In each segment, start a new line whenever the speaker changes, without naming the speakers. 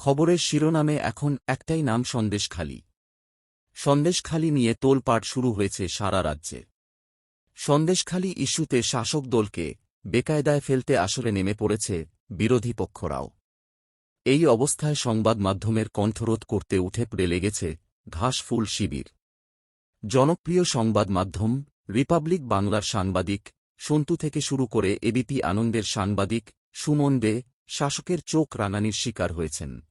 খবরের শিরোনামে এখন একটাই নাম সন্দেশখালি। সন্দেশখালি নিয়ে তোলপাট শুরু হয়েছে সারা রাজ্যে। সন্দেশখালি ইস্যুতে শাসক দলকে বেকায়দায় ফেলতে আসরে নেমে পড়েছে বিরোধী পক্ষরাও। এই অবস্থায় সংবাদ মাধ্যমের কণ্ঠরোধ করতে উঠে পড়ে লেগেছে ঘাসফুল শিবির। জনপ্রিয় সংবাদ মাধ্যম রিপাবলিক বাংলার সাংবাদিক সন্তু থেকে শুরু করে এবিপি আনন্দের সাংবাদিক সুমন দে শাসকের চোখ রাঙানির শিকার হয়েছেন।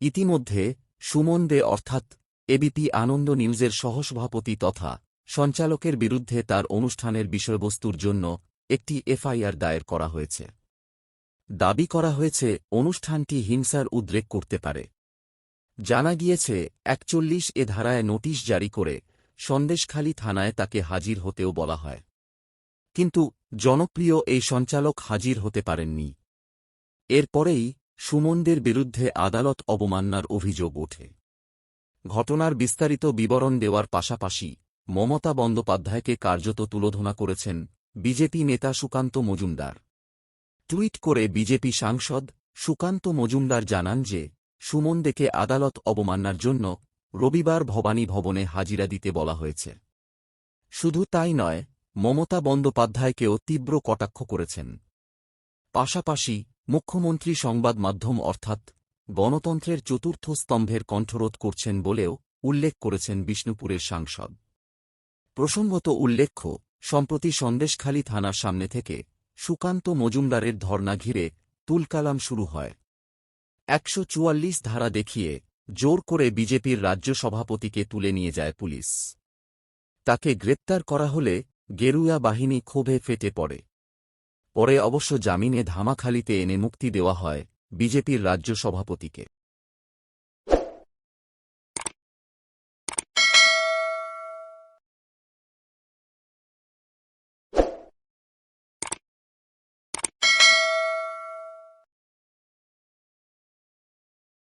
ইতিমধ্যে, সুমন দে অর্থাৎ এবিপি আনন্দ নিউজের সহসভাপতি তথা সঞ্চালকের বিরুদ্ধে তার অনুষ্ঠানের বিষয়বস্তুর জন্য একটি এফআইআর দায়ের করা হয়েছে। দাবি করা হয়েছে, অনুষ্ঠানটি হিংসার উদ্রেক করতে পারে। জানা গিয়েছে, একচল্লিশ এ ধারায় নোটিশ জারি করে সন্দেশখালী থানায় তাকে হাজির হতেও বলা হয়। কিন্তু জনপ্রিয় এই সঞ্চালক হাজির হতে পারেননি। এরপরেই সুমনদের বিরুদ্ধে আদালত অবমাননার অভিযোগ ওঠে। ঘটনার বিস্তারিত বিবরণ দেওয়ার পাশাপাশি মমতা বন্দ্যোপাধ্যায়কে কার্যত তুলোধনা করেছেন বিজেপি নেতা সুকান্ত মজুমদার। টুইট করে বিজেপি সাংসদ সুকান্ত মজুমদার জানান যে সুমনদেকে আদালত অবমাননার জন্য রবিবার ভবানী ভবনে হাজিরা দিতে বলা হয়েছে। শুধু তাই নয়, মমতা বন্দ্যোপাধ্যায়কেও তীব্র কটাক্ষ করেছেন। পাশাপাশি মুখ্যমন্ত্রী সংবাদ মাধ্যম অর্থাৎ গণতন্ত্রের চতুর্থ স্তম্ভের কণ্ঠরোধ করছেন বলেও উল্লেখ করেছেন বিষ্ণুপুরের সাংসদ। প্রসঙ্গত উল্লেখ্য, সম্প্রতি সন্দেশখালী থানার সামনে থেকে সুকান্ত মজুমদারের ধর্না ঘিরে তুলকালাম শুরু হয়। একশো চুয়াল্লিশ ধারা দেখিয়ে জোর করে বিজেপির রাজ্য সভাপতিকে তুলে নিয়ে যায় পুলিশ। তাকে গ্রেপ্তার করা হলে গেরুয়া বাহিনী ক্ষোভে ফেটে পড়ে। পরে অবশ্য জামিনে ধামাখালিতে এনে মুক্তি দেওয়া হয় বিজেপির রাজ্য সভাপতিকে।